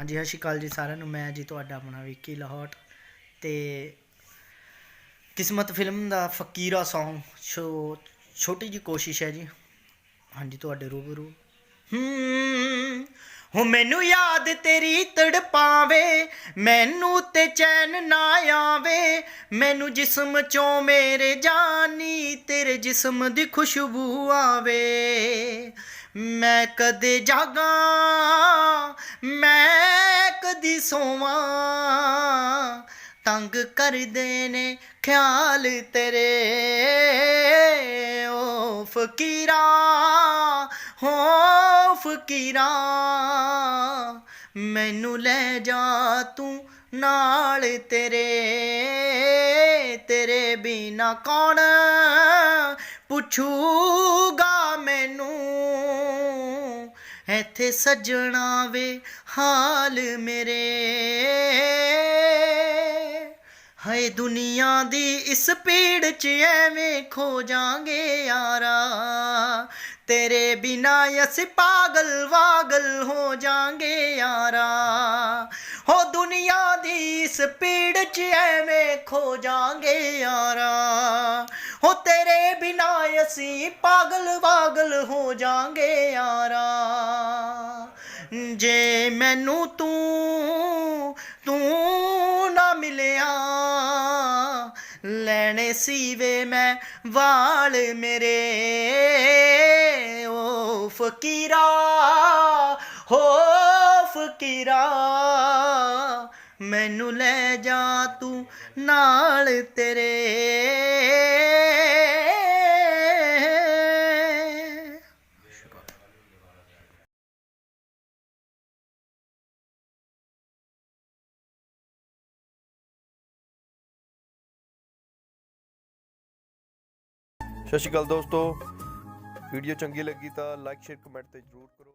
ਹਾਂਜੀ, ਸਤਿ ਸ਼੍ਰੀ ਅਕਾਲ ਜੀ ਸਾਰਿਆਂ ਨੂੰ। ਮੈਂ ਜੀ ਤੁਹਾਡਾ ਆਪਣਾ ਵਿੱਕੀ ਲਾਹੌਟ ਤੇ ਕਿਸਮਤ ਫਿਲਮ ਦਾ ਫਕੀਰਾ Song ਸ਼ੋ ਛੋਟੀ ਜੀ ਕੋਸ਼ਿਸ਼ ਹੈ ਜੀ। ਹਾਂਜੀ, ਤੁਹਾਡੇ ਰੂਬਰੂ। ਹੂੰ ਹੋ ਮੈਨੂੰ ਯਾਦ ਤੇਰੀ ਤੜਪਾਵੇ ਮੈਨੂੰ ਤੇ ਚੈਨ ਨਾ ਆਵੇ, ਮੈਨੂੰ ਜਿਸਮ ਚੋਂ ਮੇਰੇ ਜਾਨੀ, ਤੇਰੇ ਜਿਸਮ ਦੀ ਖੁਸ਼ਬੂ ਆਵੇ। ਮੈਂ ਕਦੇ ਜਾਗਾਂ, ਮੈਂ ਕਦੀ ਸੋਵਾਂ, ਤੰਗ ਕਰਦੇ ਨੇ ਖਿਆਲ ਤੇਰੇ। ਓ ਫਕੀਰਾ, ਹੋ ਫਕੀਰਾ, ਮੈਨੂੰ ਲੈ ਜਾ ਤੂੰ ਨਾਲ ਤੇਰੇ। ਤੇਰੇ ਬਿਨਾ ਕੌਣ ਪੁੱਛੂਗਾ ਮੈਨੂੰ? ਇੱਥੇ ਸੱਜਣਾ ਵੇ ਹਾਲ ਮੇਰੇ। ਹਾਏ ਦੁਨੀਆ ਦੀ ਇਸ ਪੀੜ ਚ ਐਵੇਂ ਖੋ ਜਾਾਂਗੇ ਯਾਰਾ। ਤੇਰੇ ਬਿਨਾ ਅਸੀਂ ਪਾਗਲ ਵਾਗਲ ਹੋ ਜਾਾਂਗੇ ਯਾਰਾ। ਹੋ ਦੁਨੀਆ ਦੀ ਇਸ ਪੀੜ ਚ ਐਵੇਂ ਖੋ ਜਾਾਂਗੇ ਯਾਰਾ। ਹੋ ਤੇਰੇ ਬਿਨਾ ਅਸੀਂ ਪਾਗਲ ਵਾਗਲ ਹੋ ਜਾਾਂਗੇ ਯਾਰਾ। ਜੇ ਮੈਨੂੰ ਤੂੰ ਤੂੰ ਨਾ ਮਿਲਿਆ, ਲੈਣੇ ਸੀ ਵੇ ਮੈਂ ਵਾਲ ਮੇਰੇ। ਓ ਫਕੀਰਾ, ਹੋ ਫਕੀਰਾ, ਮੈਨੂੰ ਲੈ ਜਾ ਤੂੰ ਨਾਲ ਤੇਰੇ। ਸਤਿ ਸ਼੍ਰੀ ਅਕਾਲ ਦੋਸਤੋ। ਵੀਡੀਓ ਚੰਗੀ ਲੱਗੀ ਤਾਂ ਲਾਈਕ ਸ਼ੇਅਰ ਕਮੈਂਟ ਤੇ ਜਰੂਰ ਕਰੋ।